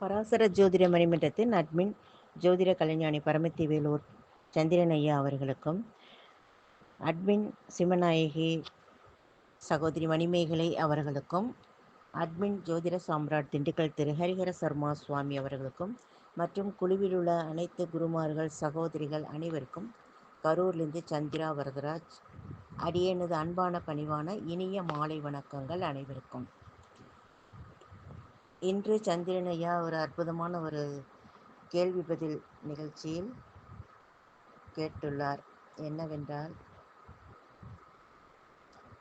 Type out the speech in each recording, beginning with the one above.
பராசர ஜோதிட மணிமன்றத்தின் அட்மின் ஜோதிட கலைஞானி பரமத்தி வேலூர் சந்திரன் ஐயா அவர்களுக்கும் அட்மின் சிவநாயகி சகோதரி மணிமேகலை அவர்களுக்கும் அட்மின் ஜோதிட சாம்ராட் திண்டுக்கல் திரு ஹரிஹர சர்மா சுவாமி அவர்களுக்கும் மற்றும் குழுவில் உள்ள அனைத்து குருமார்கள் சகோதரிகள் அனைவருக்கும் கரூர்லேருந்து சந்திரா வரதராஜ் அடியனது அன்பான பணிவான இனிய மாலை வணக்கங்கள் அனைவருக்கும். இன்று சந்திரன் ஐயா ஒரு அற்புதமான ஒரு கேள்வி பதில் நிகழ்ச்சியில் கேட்டுள்ளார். என்னவென்றால்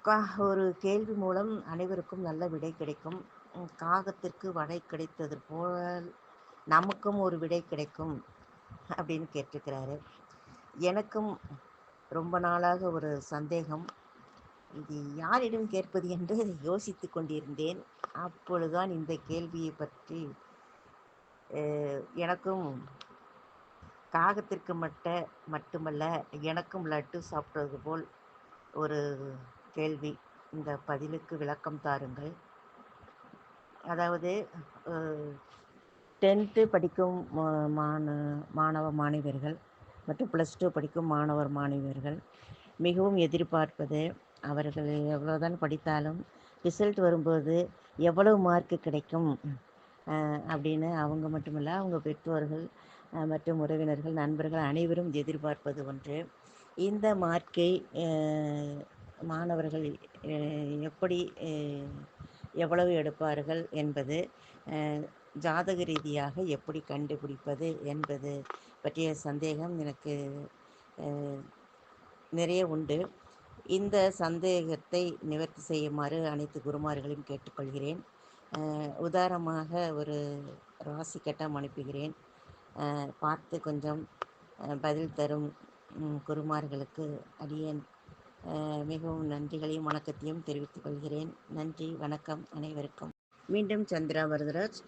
கா ஒரு கேள்வி மூலம் அனைவருக்கும் நல்ல விடை கிடைக்கும். காகத்திற்கு வடை கிடைத்தது போல் நமக்கும் ஒரு விடை கிடைக்கும் அப்படின்னு கேட்டிருக்கிறாரு. எனக்கும் ரொம்ப நாளாக ஒரு சந்தேகம். இது யாரிடம் கேட்பது என்று யோசித்து கொண்டிருந்தேன். அப்பொழுதுதான் இந்த கேள்வியை பற்றி எனக்கும் காகத்திற்கு மட்ட மட்டுமல்ல எனக்கும் லட்டு சாப்பிட்டது போல் ஒரு கேள்வி. இந்த பதிலுக்கு விளக்கம் தாருங்கள். அதாவது டென்த்து படிக்கும் மா- மாண மாணவ மாணவியர்கள் மற்றும் ப்ளஸ் டூ படிக்கும் மாணவர் மாணவியர்கள் மிகவும் எதிர்பார்ப்பது அவர்கள் எவ்வளோதான் படித்தாலும் ரிசல்ட் வரும்போது எவ்வளவு மார்க்கு கிடைக்கும் அப்படின்னு அவங்க மட்டுமல்ல அவங்க பெற்றோர்கள் மற்றும் உறவினர்கள் நண்பர்கள் அனைவரும் எதிர்பார்ப்பது ஒன்று. இந்த மார்க்கை மாணவர்கள் எப்படி எவ்வளவு எடுப்பார்கள் என்பது ஜாதக ரீதியாக எப்படி கண்டுபிடிப்பது என்பது பற்றிய சந்தேகம் எனக்கு நிறைய உண்டு. இந்த சந்தேகத்தை நிவர்த்தி செய்யுமாறு அனைத்து குருமார்களையும் கேட்டுக்கொள்கிறேன். உதாரணமாக ஒரு ராசி கட்டம் அனுப்புகிறேன். பார்த்து கொஞ்சம் பதில் தரும் குருமார்களுக்கு அடியேன். மிகவும் நன்றிகளையும் வணக்கத்தையும் தெரிவித்துக் கொள்கிறேன். நன்றி வணக்கம் அனைவருக்கும். மீண்டும் சந்திரா வரதராஜ்.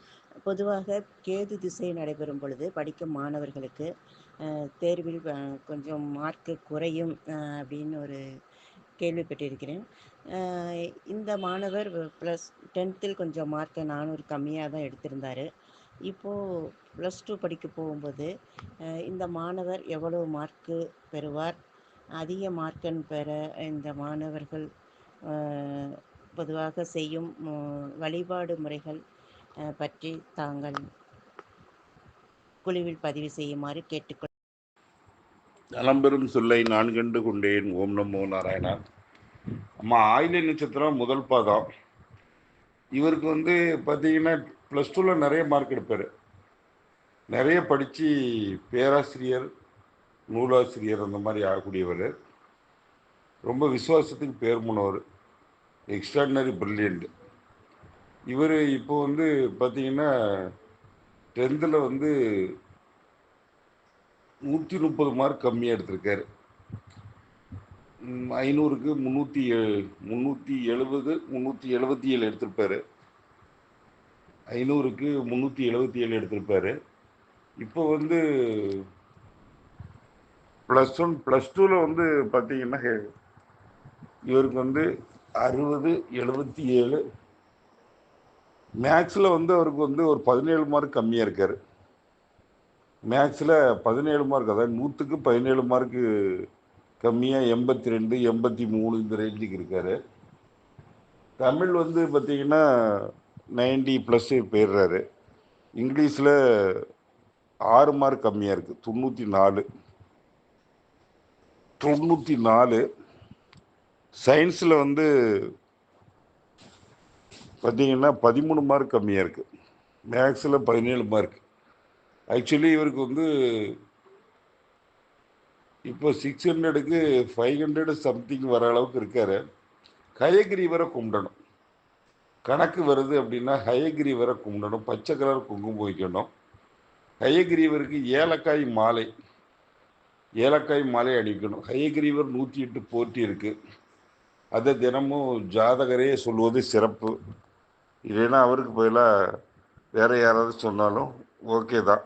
பொதுவாக கேது திசை நடைபெறும் பொழுது படிக்கும் மாணவர்களுக்கு தேர்வில் கொஞ்சம் மார்க்கு குறையும் அப்படின்னு ஒரு கேள்விப்பட்டிருக்கிறேன். இந்த மாணவர் ப்ளஸ் டென்த்தில் கொஞ்சம் மார்க்கை நானூறு கம்மியாக தான் எடுத்திருந்தார். இப்போது ப்ளஸ் டூ படிக்க போகும்போது இந்த மாணவர் எவ்வளவு மார்க்கு பெறுவார்? அதிக மார்க்கன் பெற இந்த மாணவர்கள் பொதுவாக செய்யும் வழிபாடு முறைகள் பற்றி தாங்கள் குழுவில் பதிவு செய்யுமாறு கேட்டுக்கொள் நலம்பெரும் சொல்லை நான் கண்டு கொண்டேன். ஓம் நமோ நாராயணா. அம்மா ஆயிலை நட்சத்திரம் முதல் பாதம். இவருக்கு வந்து பார்த்தீங்கன்னா ப்ளஸ் டூவில் நிறைய மார்க் எடுப்பார். நிறைய படித்து பேராசிரியர் நூலாசிரியர் அந்த மாதிரி ஆகக்கூடியவர். ரொம்ப விசுவாசத்துக்கு பேர் போனவர் எக்ஸ்ட்ராடினரி பிரில்லியண்ட் இவர் இப்போ வந்து பார்த்தீங்கன்னா டென்த்தில் வந்து நூற்றி முப்பது மார்க் கம்மியாக எடுத்திருக்காரு. ஐநூறுக்கு முந்நூற்றி முந்நூற்றி எழுபது முந்நூற்றி எழுபத்தி ஏழு எடுத்திருப்பாரு. ஐநூறுக்கு முந்நூற்றி எழுபத்தி ஏழு எடுத்திருப்பாரு. இப்போ வந்து ப்ளஸ் ஒன் ப்ளஸ் டூவில் வந்து பார்த்தீங்கன்னா இவருக்கு வந்து அறுபது எழுபத்தி ஏழு. மேக்ஸில் வந்து அவருக்கு வந்து ஒரு பதினேழு மார்க் கம்மியாக இருக்கார். மேக்ஸில் பதினேழு மார்க் அதாவது நூற்றுக்கு பதினேழு மார்க்கு கம்மியாக எண்பத்தி ரெண்டு எண்பத்தி மூணு இந்த ரேஞ்சுக்கு இருக்கார். தமிழ் வந்து பார்த்தீங்கன்னா நைன்டி ப்ளஸ் போயிடுறாரு. இங்கிலீஷில் ஆறு மார்க் கம்மியாக இருக்குது தொண்ணூற்றி நாலு தொண்ணூற்றி நாலு சயின்ஸில் வந்து பார்த்திங்கன்னா பதிமூணு மார்க் கம்மியாக இருக்குது மேக்ஸில் பதினேழு மார்க் ஆக்சுவலி இவருக்கு வந்து இப்போ சிக்ஸ் ஹண்ட்ரடுக்கு ஃபைவ் ஹண்ட்ரடு சம்திங் வர அளவுக்கு இருக்காரு. ஹயக்ரீவரை கும்பிடணும். கணக்கு வருது அப்படின்னா ஹயக்ரீவரை கும்பிடணும். பச்சை கலர் குங்குமம் வைக்கணும் ஹயக்ரீவருக்கு ஏலக்காய் மாலை ஏலக்காய் மாலை அடிக்கணும் ஹயக்ரீவர் நூற்றி எட்டு போட்டி இருக்குது அதை தினமும் ஜாதகரே சொல்வது சிறப்பு. இல்லைன்னா அவருக்கு பதிலாக வேறு யாராவது சொன்னாலும் ஓகே தான்.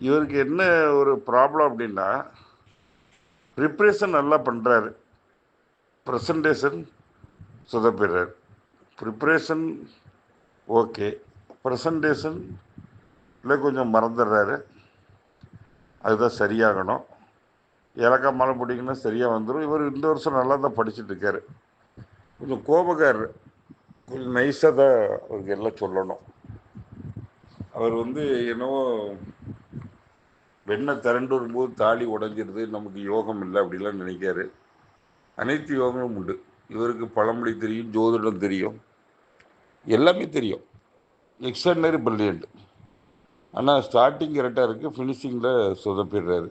இவருக்கு என்ன ஒரு ப்ராப்ளம் அப்படின்னா ப்ரிப்ரேஷன் நல்லா பண்ணுறாரு ப்ரெசன்டேஷன் சொதப்பிடுறாரு. ப்ரிப்ரேஷன் ஓகே ப்ரெசன்டேஷனில் கொஞ்சம் மறந்துடுறாரு. அதுதான் சரியாகணும். இலக்கா மழை பிடிக்குன்னா சரியாக வந்துடும் இவர் இந்த வருஷம் நல்லா தான் படிச்சுட்டு இருக்காரு. கொஞ்சம் கோபக்காரர். கொஞ்சம் நைஸாக தான் அவருக்கு எல்லாம் சொல்லணும். அவர் வந்து என்னவோ வெண்ணை திரண்டு வரும்போது தாலி உடஞ்சிருது நமக்கு யோகம் இல்லை அப்படிலாம் நினைக்காரு. அனைத்து யோகமும் உண்டு. இவருக்கு பழமொழி தெரியும் ஜோதிடம் தெரியும். எல்லாமே தெரியும். எக்ஸ்ட்ராடனரி பிரில்லியன்ட் ஆனால் ஸ்டார்டிங் கரெக்டாக இருக்குது ஃபினிஷிங்கில் சொதப்பிடுறாரு.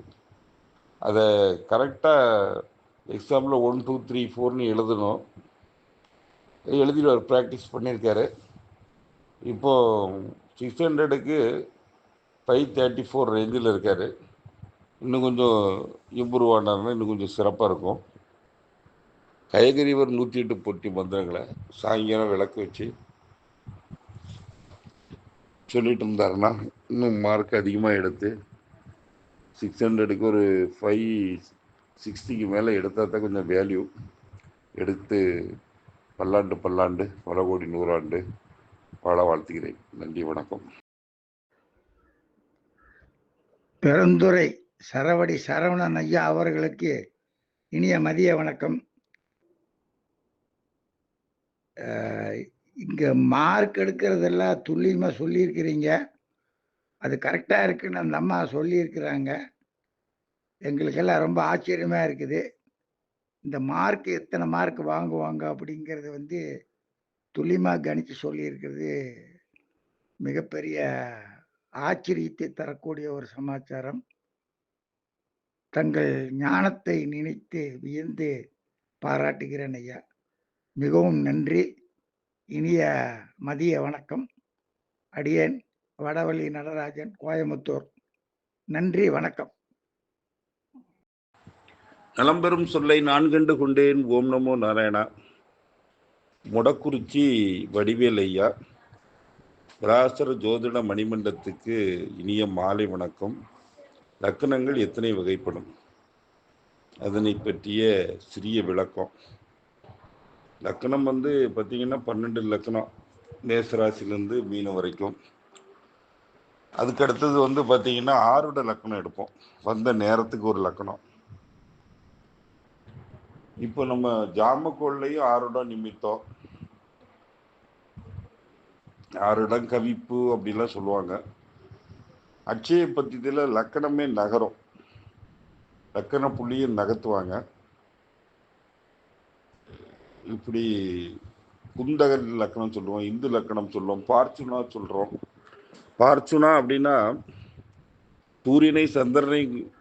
அதை கரெக்டாக எக்ஸாம்பிள் ஒன் டூ த்ரீ ஃபோர்னு எழுதணும். எழுதிடுவார் ப்ராக்டிஸ் பண்ணியிருக்காரு. இப்போது சிக்ஸ் ஹண்ட்ரடுக்கு ஃபைவ் தேர்ட்டி ஃபோர் ரேஞ்சில் இருக்கார். இன்னும் கொஞ்சம் இம்ப்ரூவ் ஆனார்னா இன்னும் கொஞ்சம் சிறப்பாக இருக்கும். கைகரிவர் நூற்றி எட்டு பொட்டி மந்திரங்களை சாயங்காலம் விளக்கு வச்சு சொல்லிட்டு இருந்தாருன்னா இன்னும் மார்க் அதிகமாக எடுத்து சிக்ஸ் ஹண்ட்ரடுக்கு ஒரு ஃபைவ் சிக்ஸ்டிக்கு மேலே எடுத்தால் தான் கொஞ்சம் வேல்யூ எடுத்து பல்லாண்டு பல்லாண்டு பல கோடி நூறாண்டு வாழ வாழ்த்துகிறேன். நன்றி வணக்கம். பெருந்துறை சரவடி சரவணன் ஐயா அவர்களுக்கு இனிய மதிய வணக்கம். இங்கே இங்க மார்க் எடுக்கிறதெல்லாம் துல்லியமா சொல்லியிருக்கிறீங்க. அது கரெக்டாக இருக்குன்னு அந்த அம்மா சொல்லியிருக்கிறாங்க. எங்களுக்கெல்லாம் ரொம்ப ஆச்சரியமாக இருக்குது. இந்த மார்க் எத்தனை மார்க் வாங்குவாங்க அப்படிங்கிறது வந்து துல்லியமாக கணித்து சொல்லியிருக்கிறது மிகப்பெரிய ஆச்சரியத்தை தரக்கூடிய ஒரு சமாச்சாரம். தங்கள் ஞானத்தை நினைத்து வியந்து பாராட்டுகிறேன் ஐயா. மிகவும் நன்றி. இனிய மதிய வணக்கம். அடியேன் வடவள்ளி நடராஜன் கோயமுத்தூர் நன்றி வணக்கம். நலம்பெறும் சொல்லை நான் கண்டு கொண்டேன். ஓம் நமோ நாராயணா. முடக்குறிச்சி வடிவேல் ஐயா பராசர ஜோதிட மணிமண்டத்துக்கு இனிய மாலை வணக்கம். லக்கணங்கள் எத்தனை வகைப்படும்? அதனை பற்றிய சிறிய விளக்கம். லக்கணம் வந்து பார்த்தீங்கன்னா பன்னெண்டு லக்கணம். மேசராசிலேருந்து மீனம் வரைக்கும். அதுக்கு அடுத்தது வந்து பார்த்திங்கன்னா ஆறுட லக்கணம் எடுப்போம். வந்த நேரத்துக்கு ஒரு லக்கணம். இப்போ நம்ம ஜாமக்கோள்லையும் ஆறுடம் நிமித்தம். ஆறுடம் கவிப்பு அப்படிலாம் சொல்லுவாங்க. அட்சய பத்தியத்தில் லக்கணமே நகரும். லக்கண புள்ளியை நகர்த்துவாங்க. இப்படி குந்தக லக்கணம் சொல்லுவோம் இந்து லக்கணம் சொல்லுவோம் பார்ச்சுனா சொல்கிறோம் பார்ச்சுனா அப்படின்னா சூரியனை சந்திரனை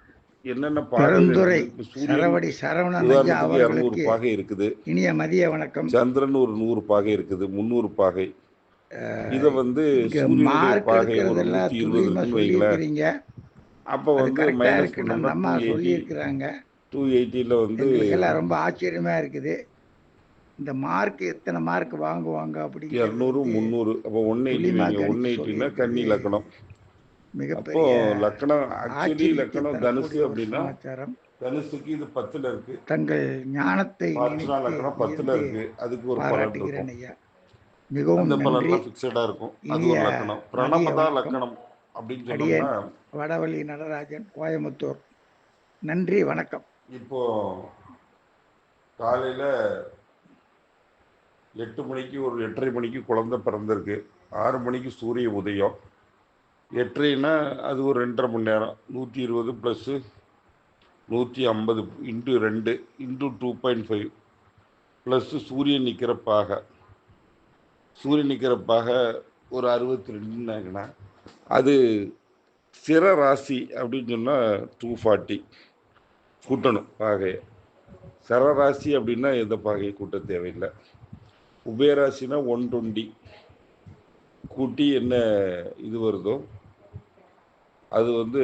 என்னென்ன சூரியன் சரவடி சரவணன் இரநூறு பாகை இருக்குது. இனிய மதிய வணக்கம். சந்திரன் ஒரு நூறு பாகை இருக்குது முந்நூறு பாகை. இத வந்து பாகை ஒரு நூத்தி இருபது துல்லியமா இருக்குன்னு வைங்களேன் சொல்லியிருக்கிறீங்க அப்ப வந்து மைனஸ் அம்மா சொல்லியிருக்கிறாங்க. டூ எயிட்டில வந்து எங்களுக்கெல்லாம் ரொம்ப ஆச்சரியமா இருக்குது. இந்த மார்க் எத்தனை மார்க் வாங்குவாங்க அப்படிங்கிறது இரநூறு முந்நூறு அப்போ ஒன் எயிட்டி ஒன் கணிச்சு எயிட்டினா கன்னி சொல்லியிருக்கிறது லக்கணம் அப்போ மிகப்பெரிய லக்கணம் ஆக்சுவலி லக்கணம் தனுசு அப்படின்னா தனுசுக்கு இது பத்துல இருக்கு. தங்கள் ஞானத்தை லக்கணம் பத்துல இருக்கு. அதுக்கு ஒரு பாராட்டுகிறேன் ஐயா. மிகவும் ஃபிக்ஸடா இருக்கும். அது ஒரு லக்கணம். அப்படின்னு சொன்னோம்னா வடவள்ளி நடராஜன் கோயமுத்தூர் நன்றி வணக்கம். இப்போ காலையில எட்டு மணிக்கு ஒரு எட்டரை மணிக்கு குழந்தை பிறந்திருக்கு. ஆறு மணிக்கு சூரிய உதயம். எட்டரைனா அது ஒரு ரெண்டரை மணி நேரம். நூற்றி இருபது ப்ளஸ்ஸு நூற்றி ஐம்பது இன்ட்டு ரெண்டு into two point five plus சூரியன் நிற்கிற பாகை. சூரியன் நிற்கிற பாகை ஒரு அறுபத்தி ரெண்டுனாங்கன்னா அது சிற ராசி அப்படின்னு சொன்னால் டூ ஃபார்ட்டி கூட்டணும் பாகையை. சரராசி அப்படின்னா எந்த பாகையை கூட்ட தேவையில்லை. உபயராசினா ஒன் டுவெண்ட்டி கூட்டி என்ன இது வருதோ அது வந்து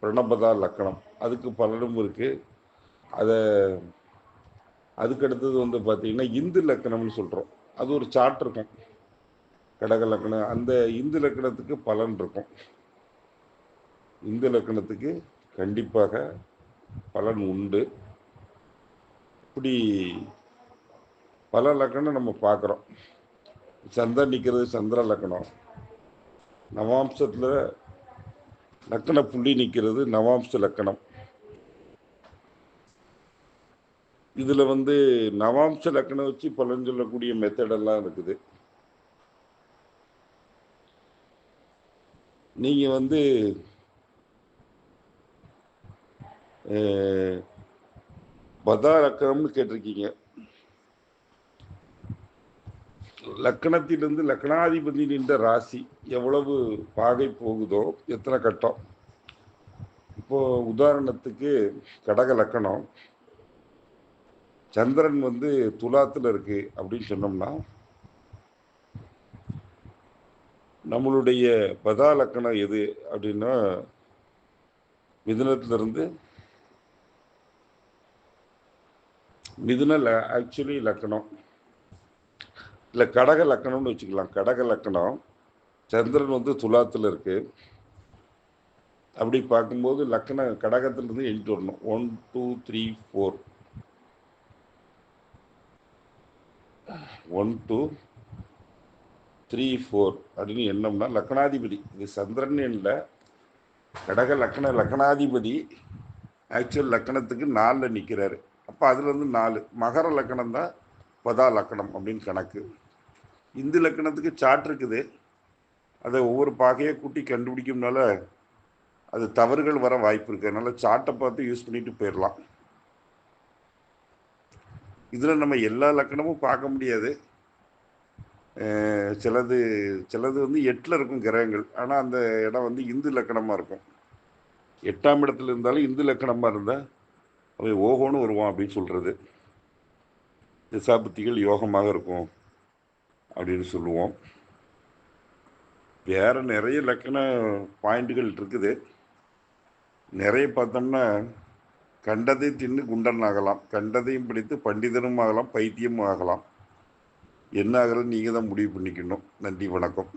பிரணபதா லக்கணம். அதுக்கு பலனும் இருக்குது அதை அதுக்கு அடுத்தது வந்து பார்த்திங்கன்னா இந்து லக்கணம்னு சொல்கிறோம் அது ஒரு சார்ட் இருக்கும். கடக லக்கணம். அந்த இந்து லக்கணத்துக்கு பலன் இருக்கும். இந்து லக்கணத்துக்கு கண்டிப்பாக பலன் உண்டு. இப்படி பல லக்கணம் நம்ம பார்க்குறோம் சந்திரன் நிற்கிறது சந்திர லக்கணம். நவாம்சத்தில் லக்கண புள்ளி நிற்கிறது நவாம்ச லக்கணம். இதில் வந்து நவாம்ச லக்கணம் வச்சு பலன் சொல்லக்கூடிய மெத்தடெல்லாம் இருக்குது. நீங்கள் வந்து பதா லக்கணம்னு கேட்டிருக்கீங்க. லக்கணத்திலிருந்து லக்கணாதிபதி நின்ற ராசி எவ்வளவு பாகை போகுதோ எத்தனை கட்டம்? இப்போ உதாரணத்துக்கு கடக லக்கணம். சந்திரன் வந்து துலாத்தில் இருக்கு அப்படின்னு சொன்னோம்னா நம்மளுடைய பதா லக்கணம் எது அப்படின்னா மிதுனத்திலிருந்து மிதுன ஆக்சுவலி லக்கணம். இல்லை கடக லக்கணம்னு வச்சுக்கலாம். கடக லக்கணம் சந்திரன் வந்து துலாத்தில் இருக்கு. அப்படி பார்க்கும்போது லக்கண கடகத்திலிருந்து எழுதிட்டு வரணும். One two three four one two three four அப்படின்னு எண்ணம்னா லக்கணாதிபதி. இது சந்திரன் இல்லை கடக லக்கண லக்கணாதிபதி ஆக்சுவல் லக்கணத்துக்கு நாலில் நிற்கிறாரு அப்போ அதுலேருந்து நாலு. மகர லக்கணம் தான் பதா லக்கணம் அப்படின்னு கணக்கு. இந்து லக்கணத்துக்கு சாட் இருக்குது. அதை ஒவ்வொரு பாகையை கூட்டி கண்டுபிடிக்கும்னால அது தவறுகள் வர வாய்ப்பு இருக்கு. அதனால சார்ட்டை பார்த்து யூஸ் பண்ணிட்டு போயிடலாம் இதில் நம்ம எல்லா லக்கணமும் பார்க்க முடியாது. சிலது சிலது வந்து எட்டில் இருக்கும் கிரகங்கள். ஆனால் அந்த இடம் வந்து இந்து லக்கணமாக இருக்கும். எட்டாம் இடத்துல இருந்தாலும் இந்து லக்கணமாக இருந்தால் அவன் ஓஹோன்னு வருவான் அப்படின்னு சொல்கிறது திசாபுத்திகள் யோகமாக இருக்கும். அப்படின்னு சொல்லுவோம். வேற நிறைய லக்கண பாயிண்ட்டுகள் இருக்குது. நிறைய பார்த்தோம்னா கண்டதை தின்னு குண்டன் ஆகலாம். கண்டதையும் பிடித்து பண்டிதனும் ஆகலாம் பைத்தியமும் ஆகலாம். என்ன ஆகிறது நீங்கள் தான் முடிவு பண்ணிக்கணும். நன்றி வணக்கம்.